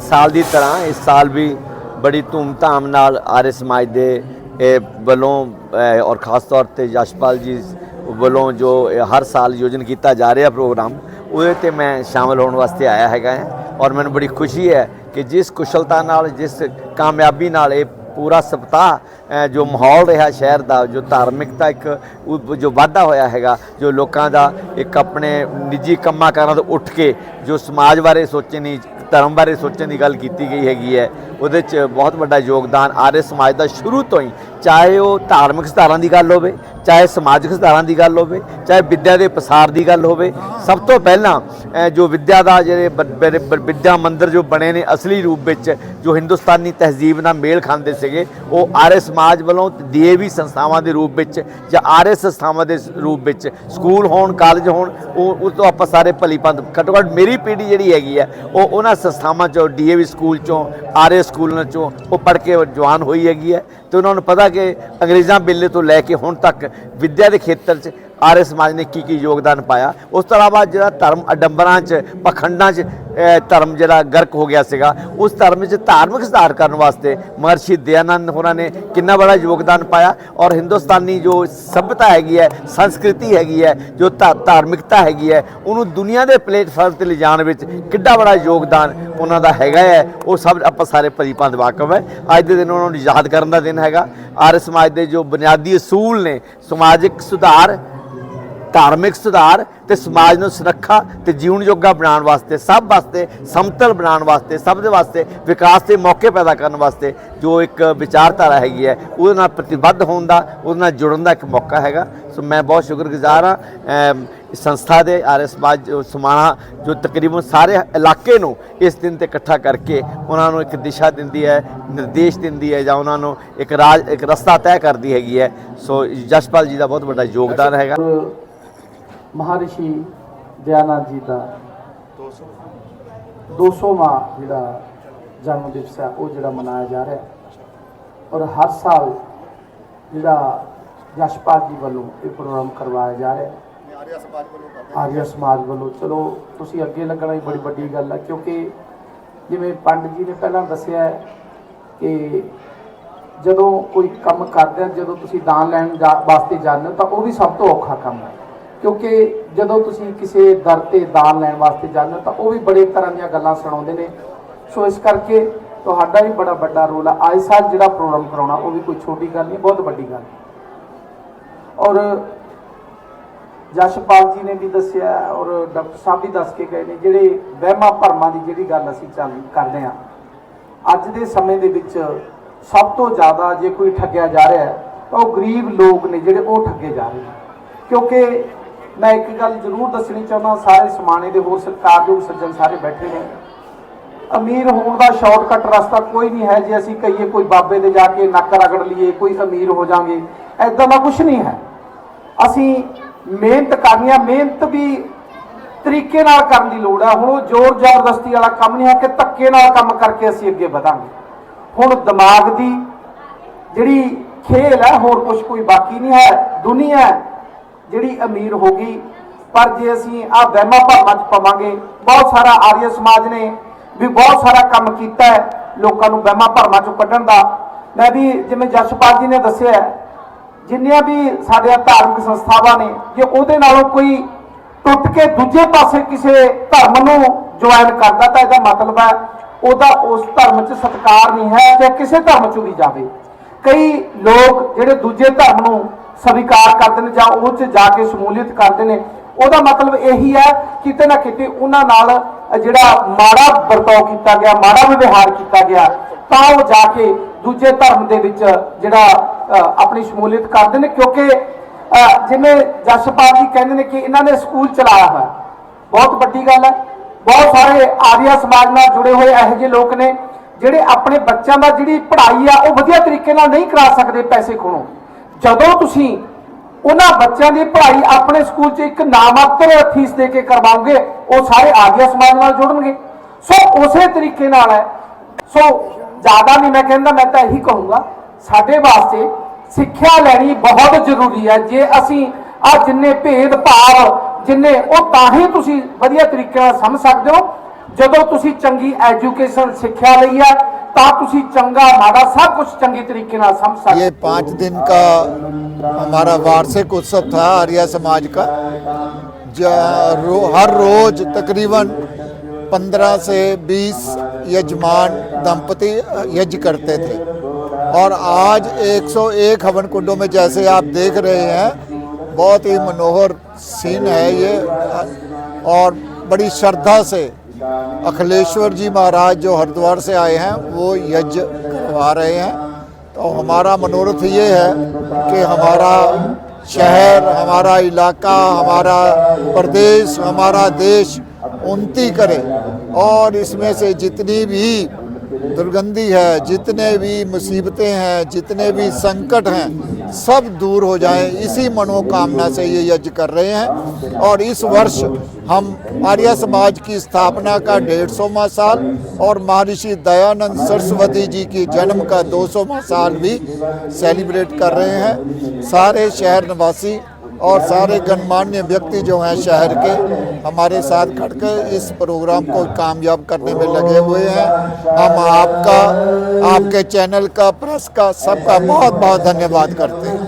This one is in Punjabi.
ਸਾਲ ਦੀ ਤਰ੍ਹਾਂ ਇਸ ਸਾਲ ਵੀ ਬੜੀ ਧੂਮ ਧਾਮ ਨਾਲ ਆਰਯ ਸਮਾਜ ਦੇ ਵੱਲੋਂ ਔਰ ਖਾਸ ਤੌਰ ਤੇ ਯਸ਼ਪਾਲ ਜੀ ਵੱਲੋਂ ਜੋ ਹਰ ਸਾਲ ਆਯੋਜਨ ਕੀਤਾ ਜਾ ਰਿਹਾ ਪ੍ਰੋਗਰਾਮ, ਉਹਦੇ ਤੇ ਮੈਂ ਸ਼ਾਮਲ ਹੋਣ ਵਾਸਤੇ ਆਇਆ ਹੈਗਾ ਹੈ। ਔਰ ਮੈਨੂੰ ਬੜੀ ਖੁਸ਼ੀ ਹੈ ਕਿ ਜਿਸ ਕੁਸ਼ਲਤਾ ਨਾਲ, ਜਿਸ ਕਾਮਯਾਬੀ ਨਾਲ ਇਹ ਪੂਰਾ ਸਪਤਾਹ ਜੋ ਮਾਹੌਲ ਰਿਹਾ ਸ਼ਹਿਰ ਦਾ, ਜੋ ਧਾਰਮਿਕਤਾ ਇੱਕ ਜੋ ਵਾਧਾ ਹੋਇਆ ਹੈਗਾ, ਜੋ ਲੋਕਾਂ ਦਾ ਇੱਕ ਆਪਣੇ ਨਿੱਜੀ ਕੰਮਾਂ ਕਾਰਾਂ ਤੋਂ ਉੱਠ ਕੇ, ਜੋ ਸਮਾਜ ਬਾਰੇ ਸੋਚਣ ਦੀ, ਧਰਮ ਬਾਰੇ ਸੋਚਣ ਦੀ ਗੱਲ ਕੀਤੀ ਗਈ ਹੈਗੀ ਹੈ, ਉਹਦੇ 'ਚ ਬਹੁਤ ਵੱਡਾ ਯੋਗਦਾਨ ਆਰਯ ਸਮਾਜ ਦਾ ਸ਼ੁਰੂ ਤੋਂ ਹੀ, ਚਾਹੇ ਉਹ ਧਾਰਮਿਕ ਸੁਧਾਰਾਂ ਦੀ ਗੱਲ ਹੋਵੇ ਚਾਹੇ ਸਮਾਜਿਕ ਸੁਧਾਰਾਂ ਦੀ ਗੱਲ ਹੋਵੇ, ਚਾਹੇ ਵਿੱਦਿਆ ਦੇ ਪ੍ਰਸਾਰ ਦੀ ਗੱਲ ਹੋਵੇ, ਸਭ ਤੋਂ ਪਹਿਲਾਂ ਜੋ ਵਿੱਦਿਆ ਦਾ ਜਿਹੜੇ ਵਿੱਦਿਆ ਮੰਦਿਰ ਜੋ ਬਣੇ ਨੇ ਅਸਲੀ ਰੂਪ ਵਿੱਚ, ਜੋ ਹਿੰਦੁਸਤਾਨੀ ਤਹਿਜ਼ੀਬ ਨਾਲ ਮੇਲ ਖਾਂਦੇ ਸੀਗੇ, ਉਹ ਆਰਯ ਸਮਾਜ ਵੱਲੋਂ ਡੀਏਵੀ ਸੰਸਥਾਵਾਂ ਦੇ ਰੂਪ ਵਿੱਚ ਜਾਂ ਆਰਯ ਸੰਸਥਾਵਾਂ ਦੇ ਰੂਪ ਵਿੱਚ ਸਕੂਲ ਹੋਣ, ਕਾਲਜ ਹੋਣ, ਉਹ ਉਹ ਤੋਂ ਆਪਾਂ ਸਾਰੇ ਭਲੀ ਘੱਟੋ ਘੱਟ ਮੇਰੀ ਪੀੜ੍ਹੀ ਜਿਹੜੀ ਹੈਗੀ ਆ, ਉਹ ਉਹਨਾਂ ਸੰਸਥਾਵਾਂ ਚੋਂ, ਡੀਏਵੀ ਸਕੂਲ ਚੋਂ ਆਰਯ ਸਕੂਲਾਂ ਚੋਂ, ਉਹ ਪੜ੍ਹ ਕੇ ਜਵਾਨ ਹੋਈ ਹੈਗੀ ਹੈ ਤੇ ਉਹਨਾਂ ਨੂੰ ਪਤਾ ਕਿ ਅੰਗਰੇਜ਼ਾਂ ਵੇਲੇ ਤੋਂ ਲੈ ਕੇ ਹੁਣ ਤੱਕ ਵਿੱਦਿਆ ਦੇ ਖੇਤਰ 'ਚ ਆਰਿਆ ਸਮਾਜ ਨੇ ਕੀ ਕੀ ਯੋਗਦਾਨ ਪਾਇਆ। ਉਸ ਤੋਂ ਇਲਾਵਾ ਜਿਹੜਾ ਧਰਮ ਅਡੰਬਰਾਂ 'ਚ, ਪਖੰਡਾਂ 'ਚ ਧਰਮ ਜਿਹੜਾ ਗਰਕ ਹੋ ਗਿਆ ਸੀਗਾ, ਉਸ ਧਰਮ ਵਿੱਚ ਧਾਰਮਿਕ ਸੁਧਾਰ ਕਰਨ ਵਾਸਤੇ ਮਹਰਸ਼ੀ ਦਿਆਨੰਦ ਹੋਰਾਂ ਨੇ ਕਿੰਨਾ ਬੜਾ ਯੋਗਦਾਨ ਪਾਇਆ ਔਰ ਹਿੰਦੁਸਤਾਨੀ ਜੋ ਸਭਿਅਤਾ ਹੈਗੀ ਹੈ, ਸੰਸਕ੍ਰਿਤੀ ਹੈਗੀ ਹੈ, ਜੋ ਧਾ- ਧਾਰਮਿਕਤਾ ਹੈਗੀ ਹੈ, ਉਹਨੂੰ ਦੁਨੀਆ ਦੇ ਪਲੇਟਫਾਰਮ ਤੇ ਲਿਜਾਣ ਵਿੱਚ ਕਿੱਡਾ ਬੜਾ ਯੋਗਦਾਨ ਉਹਨਾਂ ਦਾ ਹੈਗਾ ਹੈ। ਉਹ ਸਭ ਆਪਾਂ ਸਾਰੇ ਭਲੀ ਦੇ ਵਾਕਫ ਹੈ। ਅੱਜ ਦੇ ਦਿਨ ਉਹਨਾਂ ਨੂੰ ਯਾਦ ਕਰਨ ਦਾ ਦਿਨ ਹੈਗਾ। ਆਰ ਸਮਾਜ ਦੇ ਜੋ ਬੁਨਿਆਦੀ ਅਸੂਲ ਨੇ, ਸਮਾਜਿਕ ਸੁਧਾਰ, ਧਾਰਮਿਕ ਸੁਧਾਰ ਤੇ ਸਮਾਜ ਨੂੰ ਸੁਰੱਖਿਆ ਤੇ ਜੀਵਨ ਯੋਗਾ ਬਣਾਉਣ ਵਾਸਤੇ, ਸਭ ਵਾਸਤੇ, ਸਮਤਲ ਬਣਾਉਣ ਵਾਸਤੇ, ਸਭ ਦੇ ਵਾਸਤੇ, ਵਿਕਾਸ ਦੇ ਮੌਕੇ ਪੈਦਾ ਕਰਨ ਵਾਸਤੇ ਜੋ ਇੱਕ ਵਿਚਾਰਧਾਰਾ ਹੈਗੀ ਹੈ, ਉਹਦੇ ਨਾਲ ਪ੍ਰਤੀਬੱਧ ਹੋਣ ਦਾ, ਉਹਦੇ ਨਾਲ ਜੁੜਨ ਦਾ ਇੱਕ ਮੌਕਾ ਹੈਗਾ। ਸੋ ਮੈਂ ਬਹੁਤ ਸ਼ੁਕਰਗੁਜ਼ਾਰ ਹਾਂ ਸੰਸਥਾ ਦੇ ਆਰਐਸ ਸਮਾਜ ਜੋ ਸਮਾਣਾ ਜੋ ਤਕਰੀਬਨ ਸਾਰੇ ਇਲਾਕੇ ਨੂੰ ਇਸ ਦਿਨ ਤੇ ਇਕੱਠਾ ਕਰਕੇ ਉਹਨਾਂ ਨੂੰ ਇੱਕ ਦਿਸ਼ਾ ਦਿੰਦੀ ਹੈ, ਨਿਰਦੇਸ਼ ਦਿੰਦੀ ਹੈ ਜਾਂ ਉਹਨਾਂ ਨੂੰ ਇੱਕ ਰਾਜ, ਇੱਕ ਰਸਤਾ ਤੈਅ ਕਰਦੀ ਹੈਗੀ ਹੈ। ਸੋ ਜਸਪਾਲ ਜੀ ਦਾ ਬਹੁਤ ਵੱਡਾ ਯੋਗਦਾਨ ਹੈਗਾ। ਮਹਾਰਿਸ਼ੀ ਦਿਆਨੰਦ ਜੀ ਦਾ 200ਵਾਂ ਜਿਹੜਾ ਜਨਮ ਦਿਵਸ ਹੈ, ਉਹ ਜਿਹੜਾ ਮਨਾਇਆ ਜਾ ਰਿਹਾ ਔਰ ਹਰ ਸਾਲ ਜਿਹੜਾ ਯਸ਼ਪਾਲ ਜੀ ਵੱਲੋਂ ਇਹ ਪ੍ਰੋਗਰਾਮ ਕਰਵਾਇਆ ਜਾ ਰਿਹਾ ਹੈ। ਆਰੀਆ ਸਮਾਜ ਵੱਲੋਂ। ਚਲੋ, ਤੁਸੀਂ ਅੱਗੇ ਲੱਗਣਾ ਹੀ ਬੜੀ ਵੱਡੀ ਗੱਲ ਹੈ, ਕਿਉਂਕਿ ਜਿਵੇਂ ਪੰਡਿਤ ਜੀ ਨੇ ਪਹਿਲਾਂ ਦੱਸਿਆ ਕਿ ਜਦੋਂ ਕੋਈ ਕੰਮ ਕਰਦੇ ਆ, ਜਦੋਂ ਤੁਸੀਂ ਦਾਨ ਲੈਣ ਜਾ- ਵਾਸਤੇ ਜਾਂਦੇ ਹੋ, ਤਾਂ ਉਹ ਵੀ ਸਭ ਤੋਂ ਔਖਾ ਕੰਮ ਹੈ। ਕਿਉਂਕਿ ਜਦੋਂ ਤੁਸੀਂ ਕਿਸੇ ਦਰ ਤੇ ਦਾਨ ਲੈਣ ਵਾਸਤੇ ਜਾਂਦੇ ਹੋ ਤਾਂ ਉਹ ਵੀ ਬੜੇ ਤਰ੍ਹਾਂ ਦੀਆਂ ਗੱਲਾਂ ਸੁਣਾਉਂਦੇ ਨੇ। ਸੋ ਇਸ ਕਰਕੇ ਤੁਹਾਡਾ ਵੀ ਬੜਾ ਵੱਡਾ ਰੋਲ ਹੈ ਆਏ ਸਾਲ ਜਿਹੜਾ ਪ੍ਰੋਗਰਾਮ ਕਰਾਉਣਾ, ਉਹ ਵੀ ਕੋਈ ਛੋਟੀ ਗੱਲ ਨਹੀਂ, ਬਹੁਤ ਵੱਡੀ ਗੱਲ। ਔਰ ਜਸ਼ਪਾਲ ਜੀ ਨੇ ਵੀ ਦੱਸਿਆ ਔਰ ਡਾਕਟਰ ਸਾਹਿਬ ਵੀ ਦੱਸ ਕੇ ਗਏ ਨੇ, ਜਿਹੜੇ ਵਹਿਮਾਂ ਭਰਮਾਂ ਦੀ ਜਿਹੜੀ ਗੱਲ ਅਸੀਂ ਚੱਲ ਕਰਦੇ ਹਾਂ। ਅੱਜ ਦੇ ਸਮੇਂ ਦੇ ਵਿੱਚ ਸਭ ਤੋਂ ਜ਼ਿਆਦਾ ਜੇ ਕੋਈ ਠੱਗਿਆ ਜਾ ਰਿਹਾ ਤਾਂ ਉਹ ਗਰੀਬ ਲੋਕ ਨੇ ਜਿਹੜੇ ਉਹ ਠੱਗੇ ਜਾ ਰਹੇ ਨੇ। ਕਿਉਂਕਿ ਮੈਂ ਇੱਕ ਗੱਲ ਜ਼ਰੂਰ ਦੱਸਣੀ ਚਾਹੁੰਦਾ, ਸਾਰੇ ਸਮਾਣੇ ਦੇ ਹੋਰ ਸਰਕਾਰਯੋਗ ਸੱਜਣ ਸਾਰੇ ਬੈਠੇ ਨੇ। ਅਮੀਰ ਹੋਣ ਦਾ ਸ਼ਾਰਟਕਟ ਰਸਤਾ ਕੋਈ ਨਹੀਂ ਹੈ ਜੇ ਅਸੀਂ ਕਹੀਏ ਕੋਈ ਬਾਬੇ ਦੇ ਜਾ ਕੇ ਨੱਕ ਰਗੜ ਲਈਏ, ਕੋਈ ਅਮੀਰ ਹੋ ਜਾਾਂਗੇ ਐਦਾਂ ਦਾ ਕੁਝ ਨਹੀਂ ਹੈ। ਅਸੀਂ ਮਿਹਨਤ ਕਰਨੀ ਆ, ਮਿਹਨਤ ਵੀ ਤਰੀਕੇ ਨਾਲ ਕਰਨ ਦੀ ਲੋੜ ਹੈ ਹੁਣ ਉਹ ਜ਼ੋਰ ਜ਼ਬਰਦਸਤੀ ਵਾਲਾ ਕੰਮ ਨਹੀਂ ਹੈ ਕਿ ਧੱਕੇ ਨਾਲ ਕੰਮ ਕਰਕੇ ਅਸੀਂ ਅੱਗੇ ਵਧਾਂਗੇ। ਹੁਣ ਦਿਮਾਗ ਦੀ ਜਿਹੜੀ ਖੇਲ ਹੈ, ਹੋਰ ਕੁਝ ਕੋਈ ਬਾਕੀ ਨਹੀਂ ਹੈ। ਦੁਨੀਆ ਜਿਹੜੀ ਅਮੀਰ ਹੋ ਗਈ, ਪਰ ਜੇ ਅਸੀਂ ਆ ਵਹਿਮਾਂ ਭਰਮਾਂ ਚ ਪਵਾਂਗੇ, ਬਹੁਤ ਸਾਰਾ ਆਰੀਆ ਸਮਾਜ ਨੇ ਵੀ ਬਹੁਤ ਸਾਰਾ ਕੰਮ ਕੀਤਾ ਹੈ ਲੋਕਾਂ ਨੂੰ ਵਹਿਮਾਂ ਭਰਮਾਂ ਚੋਂ ਕੱਢਣ ਦਾ। ਮੈਂ ਵੀ ਜਿਵੇਂ ਜਸ਼ਪਾਲ ਜੀ ਨੇ ਦੱਸਿਆ ਜਿੰਨੀਆਂ ਵੀ ਸਾਡੇ ਧਾਰਮਿਕ ਸੰਸਥਾਵਾਂ ਨੇ, ਜੇ ਉਹਦੇ ਨਾਲੋਂ ਕੋਈ ਟੁੱਟ ਕੇ ਦੂਜੇ ਪਾਸੇ ਕਿਸੇ ਧਰਮ ਨੂੰ ਜੁਆਇਨ ਕਰਦਾ ਤਾਂ ਇਹਦਾ ਮਤਲਬ ਹੈ ਉਹਦਾ ਉਸ ਧਰਮ 'ਚ ਸਤਿਕਾਰ ਨਹੀਂ ਹੈ ਜਾਂ ਕਿਸੇ ਧਰਮ 'ਚ ਵੀ ਜਾਵੇ। ਕਈ ਲੋਕ ਜਿਹੜੇ ਦੂਜੇ ਧਰਮ ਨੂੰ ਸਵੀਕਾਰ ਕਰਦੇ ਨੇ ਜਾਂ ਉਹ 'ਚ ਜਾ ਕੇ ਸ਼ਮੂਲੀਅਤ ਕਰਦੇ ਨੇ। ਉਹਦਾ ਮਤਲਬ ਇਹੀ ਹੈ ਕਿਤੇ ਨਾ ਕਿਤੇ ਉਹਨਾਂ ਨਾਲ ਜਿਹੜਾ ਮਾੜਾ ਵਰਤਾਓ ਕੀਤਾ ਗਿਆ, ਮਾੜਾ ਵਿਵਹਾਰ ਕੀਤਾ ਗਿਆ, ਤਾਂ ਉਹ ਜਾ ਕੇ ਦੂਜੇ ਧਰਮ ਦੇ ਵਿੱਚ ਜਿਹੜਾ ਆਪਣੀ ਸ਼ਮੂਲੀਅਤ ਕਰਦੇ ਨੇ। ਕਿਉਂਕਿ ਜਿਵੇਂ ਜਸਪਾਲ ਜੀ ਕਹਿੰਦੇ ਨੇ ਕਿ ਇਹਨਾਂ ਨੇ ਸਕੂਲ ਚਲਾਇਆ ਹੋਇਆ। ਬਹੁਤ ਵੱਡੀ ਗੱਲ ਹੈ। ਬਹੁਤ ਸਾਰੇ ਆਰੀਆ ਸਮਾਜ ਨਾਲ ਜੁੜੇ ਹੋਏ ਇਹੋ ਜਿਹੇ ਲੋਕ ਨੇ, ਜਿਹੜੇ ਆਪਣੇ ਬੱਚਿਆਂ ਦਾ ਜਿਹੜੀ ਪੜ੍ਹਾਈ ਆ, ਉਹ ਵਧੀਆ ਤਰੀਕੇ ਨਾਲ ਨਹੀਂ ਕਰਾ ਸਕਦੇ ਪੈਸੇ ਖੋਣੋਂ ਜਦੋਂ ਤੁਸੀਂ ਉਹਨਾਂ ਬੱਚਿਆਂ ਦੀ ਪੜ੍ਹਾਈ ਆਪਣੇ ਸਕੂਲ 'ਚ ਇੱਕ ਨਾਮਾਤਰ ਫੀਸ ਦੇ ਕੇ ਕਰਵਾਓਗੇ, ਉਹ ਸਾਰੇ ਆਰੀਆ ਸਮਾਜ ਨਾਲ ਜੁੜਨਗੇ। ਸੋ ਉਸੇ ਤਰੀਕੇ ਨਾਲ ਹੈ। ਸੋ ਜ਼ਿਆਦਾ ਨਹੀਂ ਮੈਂ ਕਹਿੰਦਾ, ਮੈਂ ਤਾਂ ਇਹੀ ਕਹੂੰਗਾ, ਸਾਡੇ ਵਾਸਤੇ ਸਿੱਖਿਆ ਲੈਣੀ ਬਹੁਤ ਜ਼ਰੂਰੀ ਹੈ। ਜੇ ਅਸੀਂ ਆ ਜਿੰਨੇ ਭੇਦ ਭਾਵ, ਜਿੰਨੇ ਉਹ ਤਾਂ ਹੀ ਤੁਸੀਂ ਵਧੀਆ ਤਰੀਕੇ ਨਾਲ ਸਮਝ ਸਕਦੇ ਹੋ। ਜਦੋਂ ਤੁਸੀਂ ਚੰਗੀ ਐਜੂਕੇਸ਼ਨ ਸਿੱਖਿਆ ਲਈ ਹੈ ਤਾਂ ਤੁਸੀਂ ਚੰਗਾ ਮਾੜਾ ਸਭ ਕੁਝ ਚੰਗੇ ਤਰੀਕੇ ਨਾਲ ਸਮਝ ਸਕਦੇ ये पाँच दिन का हमारा वार्षिक उत्सव था आर्य समाज का जो रो, हर रोज तकरीबन 15 से 20 यजमान दंपति यज्ञ करते थे और आज 101 हवन कुंडों में जैसे आप देख रहे हैं बहुत ही मनोहर सीन है ये और बड़ी श्रद्धा से अखिलेश्वर जी महाराज जो हरिद्वार से आए हैं, वो यज्ञ करवा रहे हैं। तो हमारा मनोरथ ये है कि हमारा शहर, हमारा इलाका, हमारा प्रदेश, हमारा देश उन्नति करे और इसमें से जितनी भी दुर्गंधी है, जितने भी मुसीबतें हैं, जितने भी संकट हैं, सब दूर हो जाए। इसी मनोकामना से ये यज्ञ कर रहे हैं। और इस वर्ष हम आर्य समाज की स्थापना का डेढ़ सौवा साल और महर्षि दयानंद सरस्वती जी की जन्म का दो सौवा साल भी सेलिब्रेट कर रहे हैं। सारे शहर निवासी और सारे गणमान्य व्यक्ति जो हैं शहर के, हमारे साथ खड़ कर इस प्रोग्राम को कामयाब करने में लगे हुए हैं। हम आपका, आपके चैनल का, प्रेस का सबका बहुत बहुत धन्यवाद करते हैं।